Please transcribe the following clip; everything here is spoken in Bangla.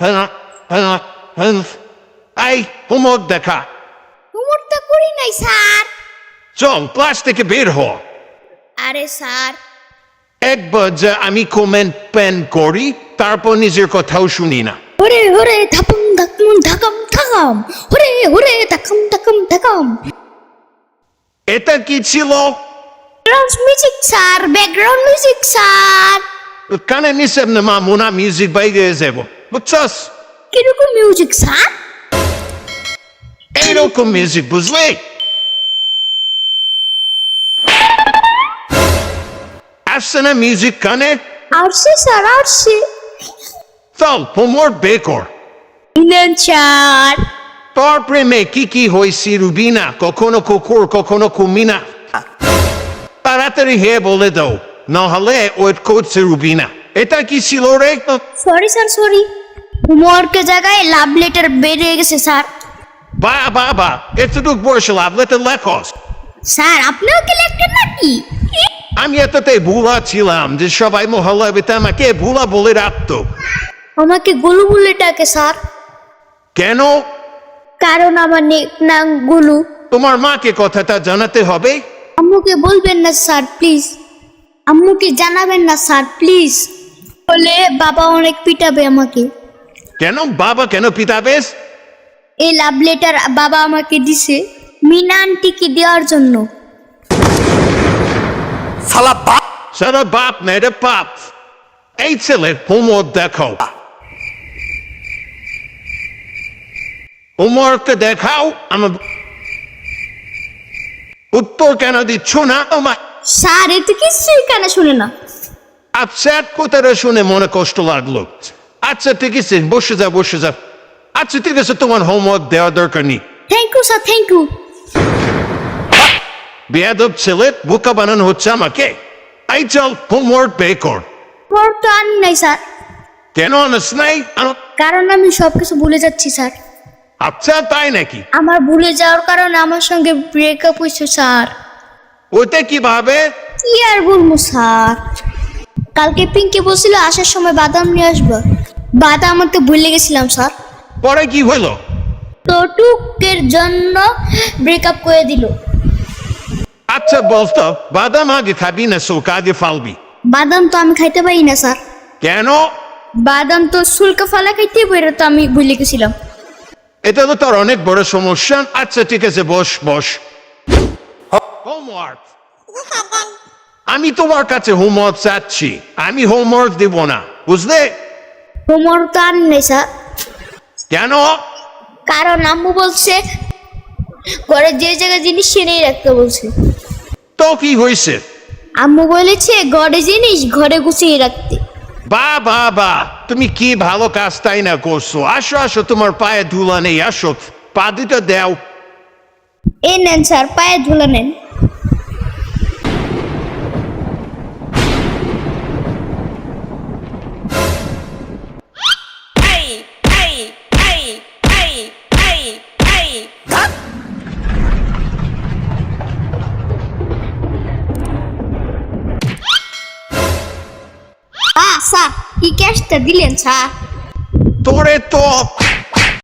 হ্যাঁ হ্যাঁ হ্যাঁ। এই হোমওয়ার্ক দেখা। হোমওয়ার্কটা করি নাই স্যার। চল ক্লাস থেকে বের হ। আরে স্যার। একবার যে আমি কমেন্ট পেন করি তারপর নিজের কথাও শুনি না। হরে হরে ধাপম ধাকুম ধাকাম ধাকাম হরে হরে ধাকাম ধাকাম ধাকাম এটা কি ছিল? Background music sir background music sir. কানে নিসেব না মামুনা মিউজিক বাইরে যাব বুঝছস? কীরকম মিউজিক স্যার এইরকম মিউজিক বুঝলি? আসছে না মিউজিক কানে? আসছে স্যার আসছে। চল হোমওয়ার্ক নেন স্যার তোর প্রেমে কি কি হয়েছে রুবিনা কখনো কুকুর কখনো কুমিনা তাড়াতাড়ি হে বলে দাও নাহলে ওয়েট করছে রুবিনা এটা কি ছিল রে? সরি স্যার সরি হোমওয়ার্কের জায়গায় লাভ লেটার বেরিয়ে গেছে স্যার। বা বা বা এতটুক বয়সে লাভলেতে লেখস স্যার আপনিও কি লেখতেন নাকি? আমি এততে ভুলা ছিলাম যে সবাই মহল্লা বেতে আমাকে ভুলা বলে রাখতো। আমাকে গুলু বলে ডাকে স্যার। কেন? কারণ আমার নেক নাম গুলু। তোমার মাকে কথাটা জানাতে হবে? আম্মুকে বলবেন না স্যার প্লিজ আম্মুকে জানাবেন না স্যার প্লিজ বলে বাবা অনেক পিটাবে আমাকে। কেন বাবা কেন পিতাবেশ এই লাভ লেটার বাবা আমাকে দিছে মিনা আন্টিকে দেওয়ার জন্য। শালা বাপ। সারা বাপ না এটা পাপ। এই ছেলের হোমওয়ার্ক দেখো হোমওয়ার্কটা দেখাও আমার উত্তর কেন দিচ্ছ না আমার স্যার এতে কিছুই কেন শুনে না? আচ্ছা কথাটা শুনে মনে কষ্ট লাগল। আচ্ছা ঠিক আছে বসে যা বসে যা। আচ্ছা ঠিক আছে তোমার হোমওয়ার্ক দেওয়া দরকার নেই। Thank you sir thank you বেয়াদব ছেলে বোকা বানানো হচ্ছে আমাকে। এই চল হোমওয়ার্ক পে কর। পর তো আনি নাই স্যার কেন আনাস নাই? কারণ আমি সবকিছু ভুলে যাচ্ছি স্যার আচ্ছা তাই নাকি? আমার ভুলে যাওয়ার কারণে আমার সঙ্গে ব্রেকআপ হয়েছে স্যার ওইটা কীভাবে কি আর বলব স্যার কালকে পিঙ্কি বলছিল আসার সময় বাদাম নিয়ে আসব। বাদাম আনতে ভুলে গেছিলাম স্যার। পরে কি হলো? তো টুকের জন্য ব্রেকআপ করে দিল। আচ্ছা বলতো বাদাম আগে খাবি না আগে ফালবি। বাদাম তো আমি খাইতে পারি না স্যার। কেন? বাদাম তো শুল্ক ফালা খাইতে বেরো তো আমি ভুলে গেছিলাম এটা তো তোর অনেক বড় সমস্যা। আচ্ছা ঠিক আছে বস বস। হোমওয়ার্ক আমি তোমার কাছে হোমওয়ার্ক চাচ্ছি। আমি হোমওয়ার্ক দিব না বুঝলে? হোমওয়ার্ক তো নাই স্যার। কেন? কারণ আম্মু বলছে ঘরে যে জায়গায় জিনিস সেনেই রাখতে বলছে। তো কি হয়েছে? আম্মু বলেছে ঘরে জিনিস ঘরে গুছিয়ে রাখতে। বা বা বা তুমি কি ভালো কাজ তাই না করছ? আসো আসো তোমার পায়ে ধুলা নেই আসো। পা দুটো দেও। এই নেন স্যার পায়ে ধুলে নেন। আ স্যার কি ক্যাশটা দিলেন স্যার? তোরে তো